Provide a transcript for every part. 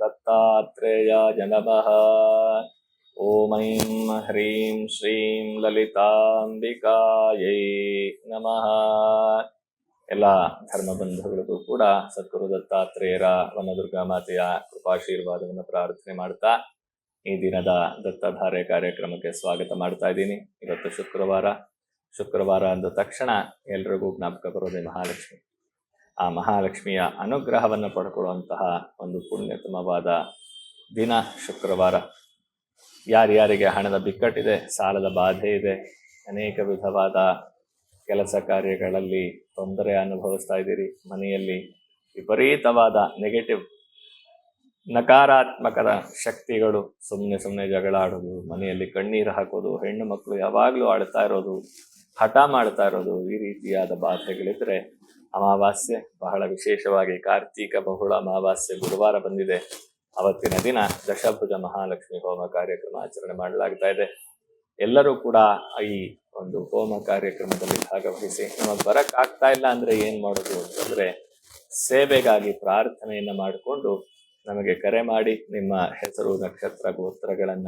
दत्तात्रेयाय नमः ॐ ऐं ह्रीं श्रीं ಲಲಿತಾಂಬಿಕಾಯೈ ನಮಃ ಎಲ್ಲ ಧರ್ಮ ಬಂಧುಗಳಿಗೂ ಕೂಡ ಸದ್ಗುರು ದತ್ತಾತ್ರೇಯರ ವನದುರ್ಗಾ ಮಾತೆಯ ಕೃಪಾಶೀರ್ವಾದವನ್ನು ಪ್ರಾರ್ಥನೆ ಮಾಡ್ತಾ ಈ ದಿನದ ದತ್ತಧಾರೆ ಕಾರ್ಯಕ್ರಮಕ್ಕೆ ಸ್ವಾಗತ ಮಾಡ್ತಾ ಇದ್ದೀನಿ ಇವತ್ತು ಶುಕ್ರವಾರ ಶುಕ್ರವಾರ ಅಂದ ತಕ್ಷಣ ಎಲ್ರಿಗೂ ಜ್ಞಾಪಕ ಬರೋದೇ ಮಹಾಲಕ್ಷ್ಮಿ ಆ ಮಹಾಲಕ್ಷ್ಮಿಯ ಅನುಗ್ರಹವನ್ನು ಪಡ್ಕೊಳ್ಳುವಂತಹ ಒಂದು ಪುಣ್ಯತಮವಾದ ದಿನ ಶುಕ್ರವಾರ. ಯಾರ್ಯಾರಿಗೆ ಹಣದ ಬಿಕ್ಕಟ್ಟಿದೆ, ಸಾಲದ ಬಾಧೆ ಇದೆ, ಅನೇಕ ವಿಧವಾದ ಕೆಲಸ ಕಾರ್ಯಗಳಲ್ಲಿ ತೊಂದರೆ ಅನುಭವಿಸ್ತಾ ಇದ್ದೀರಿ, ಮನೆಯಲ್ಲಿ ವಿಪರೀತವಾದ ನೆಗೆಟಿವ್ ನಕಾರಾತ್ಮಕದ ಶಕ್ತಿಗಳು ಸುಮ್ಮನೆ ಸುಮ್ಮನೆ ಜಗಳ ಆಡೋದು ಮನೆಯಲ್ಲಿ ಕಣ್ಣೀರು ಹಾಕೋದು, ಹೆಣ್ಣು ಮಕ್ಕಳು ಯಾವಾಗಲೂ ಆಡ್ತಾ ಇರೋದು, ಹಠ ಮಾಡ್ತಾ ಇರೋದು, ಈ ರೀತಿಯಾದ ಬಾಧೆಗಳಿದ್ರೆ ಅಮಾವಾಸ್ಯೆ ಬಹಳ ವಿಶೇಷವಾಗಿ ಕಾರ್ತೀಕ ಬಹುಳ ಅಮಾವಾಸ್ಯೆ ಗುರುವಾರ ಬಂದಿದೆ. ಅವತ್ತಿನ ದಿನ ದಶಭುಜ ಮಹಾಲಕ್ಷ್ಮಿ ಹೋಮ ಕಾರ್ಯಕ್ರಮ ಆಚರಣೆ ಮಾಡಲಾಗ್ತಾ ಇದೆ. ಎಲ್ಲರೂ ಕೂಡ ಈ ಒಂದು ಹೋಮ ಕಾರ್ಯಕ್ರಮದಲ್ಲಿ ಭಾಗವಹಿಸಿ ನಮಗೆ ಬರಕ್ ಇಲ್ಲ ಅಂದ್ರೆ ಏನ್ ಮಾಡೋದು ಅಂತಂದ್ರೆ ಸೇವೆಗಾಗಿ ಪ್ರಾರ್ಥನೆಯನ್ನ ಮಾಡಿಕೊಂಡು ನಮಗೆ ಕರೆ ಮಾಡಿ ನಿಮ್ಮ ಹೆಸರು, ನಕ್ಷತ್ರ, ಗೋತ್ರಗಳನ್ನ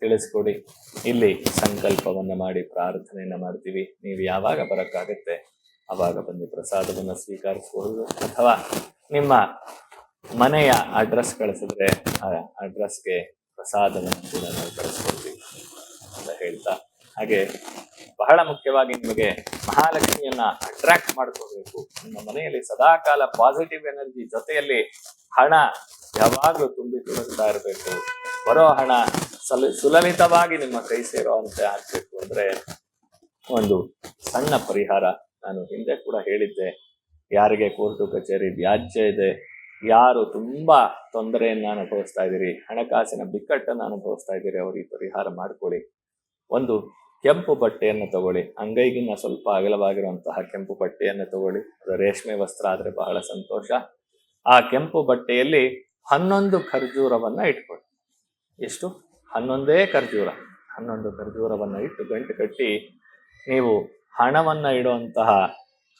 ತಿಳಿಸ್ಕೊಡಿ. ಇಲ್ಲಿ ಸಂಕಲ್ಪವನ್ನ ಮಾಡಿ ಪ್ರಾರ್ಥನೆಯನ್ನ ಮಾಡ್ತೀವಿ. ನೀವು ಯಾವಾಗ ಬರಕ್ಕಾಗತ್ತೆ? ಅವಾಗ ಬಂದು ಪ್ರಸಾದವನ್ನು ಸ್ವೀಕರಿಸಬಹುದು ಅಥವಾ ನಿಮ್ಮ ಮನೆಯ ಅಡ್ರೆಸ್ ಕಳಿಸಿದ್ರೆ ಆ ಅಡ್ರೆಸ್ಗೆ ಪ್ರಸಾದವನ್ನು ಕೂಡ ನಾವು ಕಳಿಸ್ಕೊಡ್ತೀವಿ ಅಂತ ಹೇಳ್ತಾ. ಹಾಗೆ ಬಹಳ ಮುಖ್ಯವಾಗಿ ನಿಮಗೆ ಮಹಾಲಕ್ಷ್ಮಿಯನ್ನ ಅಟ್ರಾಕ್ಟ್ ಮಾಡ್ಕೋಬೇಕು. ನಿಮ್ಮ ಮನೆಯಲ್ಲಿ ಸದಾಕಾಲ ಪಾಸಿಟಿವ್ ಎನರ್ಜಿ ಜೊತೆಯಲ್ಲಿ ಹಣ ಯಾವಾಗಲೂ ತುಂಬಿ ತುಳುಕ್ತಾ ಇರಬೇಕು. ಬರೋ ಹಣ ಸಲ, ಸುಲಲಿತವಾಗಿ ನಿಮ್ಮ ಕೈ ಸೇರುವಂತೆ ಆಗ್ಬೇಕು ಅಂದ್ರೆ ಒಂದು ಸಣ್ಣ ಪರಿಹಾರ ನಾನು ಹಿಂದೆ ಕೂಡ ಹೇಳಿದ್ದೆ. ಯಾರಿಗೆ ಕೋರ್ಟು ಕಚೇರಿ ವ್ಯಾಜ್ಯ ಇದೆ, ಯಾರು ತುಂಬ ತೊಂದರೆಯನ್ನು ಅನುಭವಿಸ್ತಾ ಇದ್ದೀರಿ, ಹಣಕಾಸಿನ ಬಿಕ್ಕಟ್ಟನ್ನು ಅನುಭವಿಸ್ತಾ ಇದ್ದೀರಿ ಅವರಿಗೆ ಪರಿಹಾರ ಮಾಡಿಕೊಳ್ಳಿ. ಒಂದು ಕೆಂಪು ಬಟ್ಟೆಯನ್ನು ತಗೊಳ್ಳಿ. ಅಂಗೈಗಿನ ಸ್ವಲ್ಪ ಅಗಲವಾಗಿರುವಂತಹ ಕೆಂಪು ಬಟ್ಟೆಯನ್ನು ತಗೊಳ್ಳಿ. ಅದು ರೇಷ್ಮೆ ವಸ್ತ್ರ ಆದರೆ ಬಹಳ ಸಂತೋಷ. ಆ ಕೆಂಪು ಬಟ್ಟೆಯಲ್ಲಿ ಹನ್ನೊಂದು ಖರ್ಜೂರವನ್ನು ಇಟ್ಕೊಳ್ಳಿ. ಎಷ್ಟು? ಹನ್ನೊಂದೇ ಖರ್ಜೂರ. ಹನ್ನೊಂದು ಖರ್ಜೂರವನ್ನು ಇಟ್ಟು ಗಂಟು ಕಟ್ಟಿ ನೀವು ಹಣವನ್ನ ಇಡುವಂತಹ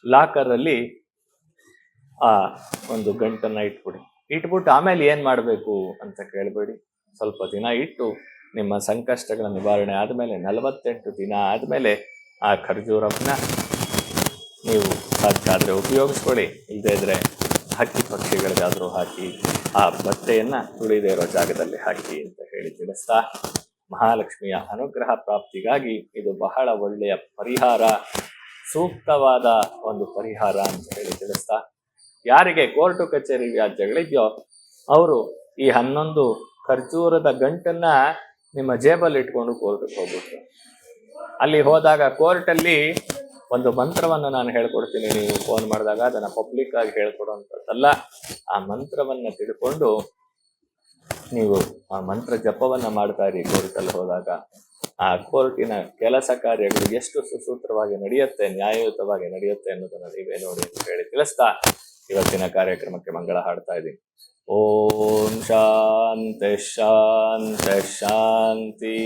ಲಾಕರ್ ಅಲ್ಲಿ, ಆ, ಒಂದು ಗಂಟನ್ನ ಇಟ್ಬಿಡಿ. ಇಟ್ಬಿಟ್ಟು ಆಮೇಲೆ ಏನ್ ಮಾಡಬೇಕು ಅಂತ ಕೇಳಬೇಡಿ. ಸ್ವಲ್ಪ ದಿನ ಇಟ್ಟು ನಿಮ್ಮ ಸಂಕಷ್ಟಗಳ ನಿವಾರಣೆ ಆದಮೇಲೆ, ನಲವತ್ತೆಂಟು ದಿನ ಆದಮೇಲೆ ಆ ಖರ್ಜೂರವನ್ನ ನೀವು ಸಾಧ್ಯ ಉಪಯೋಗಿಸ್ಕೊಳ್ಳಿ. ಇಲ್ಲದೇ ಇದ್ರೆ ಹಕ್ಕಿ ಪಕ್ಷಿಗಳಿಗಾದರೂ ಹಾಕಿ, ಆ ಬಟ್ಟೆಯನ್ನು ತುಳಿದೇ ಇರೋ ಜಾಗದಲ್ಲಿ ಹಾಕಿ ಅಂತ ಹೇಳಿ ತಿಳಿಸ್ತಾ ಮಹಾಲಕ್ಷ್ಮಿಯ ಅನುಗ್ರಹ ಪ್ರಾಪ್ತಿಗಾಗಿ ಇದು ಬಹಳ ಒಳ್ಳೆಯ ಪರಿಹಾರ, ಸೂಕ್ತವಾದ ಒಂದು ಪರಿಹಾರ ಅಂತ ಹೇಳಿ ತಿಳಿಸ್ತಾ, ಯಾರಿಗೆ ಕೋರ್ಟು ಕಚೇರಿ ವ್ಯಾಜ್ಯಗಳಿದೆಯೋ ಅವರು ಈ ಹನ್ನೊಂದು ಖರ್ಜೂರದ ಗಂಟನ್ನ ನಿಮ್ಮ ಜೇಬಲ್ಲಿ ಇಟ್ಕೊಂಡು ಕೋರ್ಟಿಗೆ ಹೋಗ್ಬಿಟ್ಟು ಅಲ್ಲಿ ಹೋದಾಗ ಕೋರ್ಟಲ್ಲಿ ಒಂದು ಮಂತ್ರವನ್ನು ನಾನು ಹೇಳ್ಕೊಡ್ತೀನಿ, ನೀವು ಫೋನ್ ಮಾಡಿದಾಗ ಅದನ್ನು ಪಬ್ಲಿಕ್ ಆಗಿ ಹೇಳ್ಕೊಡುವಂಥದ್ದಲ್ಲ ಆ ಮಂತ್ರವನ್ನು ತಿಳ್ಕೊಂಡು ನೀವು ಆ ಮಂತ್ರ ಜಪವನ್ನ ಮಾಡ್ತಾ ಇರಿ ಕೋರ್ಟಲ್ಲಿ ಹೋದಾಗ, ಆ ಕೋರ್ಟಿನ ಕೆಲಸ ಕಾರ್ಯಗಳು ಎಷ್ಟು ಸುಸೂತ್ರವಾಗಿ ನಡೆಯುತ್ತೆ, ನ್ಯಾಯಯುತವಾಗಿ ನಡೆಯುತ್ತೆ ಅನ್ನೋದನ್ನ ನೀವೇ ನೋಡಿ ಅಂತ ಹೇಳಿ ತಿಳಿಸ್ತಾ ಇವತ್ತಿನ ಕಾರ್ಯಕ್ರಮಕ್ಕೆ ಮಂಗಳ ಹಾಡ್ತಾ ಇದ್ದೀನಿ ಓಂ ಶಾಂತಿ ಶಾಂತಿ ಶಾಂತಿ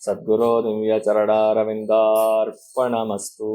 ಸದ್ಗುರು ದಿವ್ಯ ಚರಣಾರವಿಂದಾರ್ಪಣಮಸ್ತು.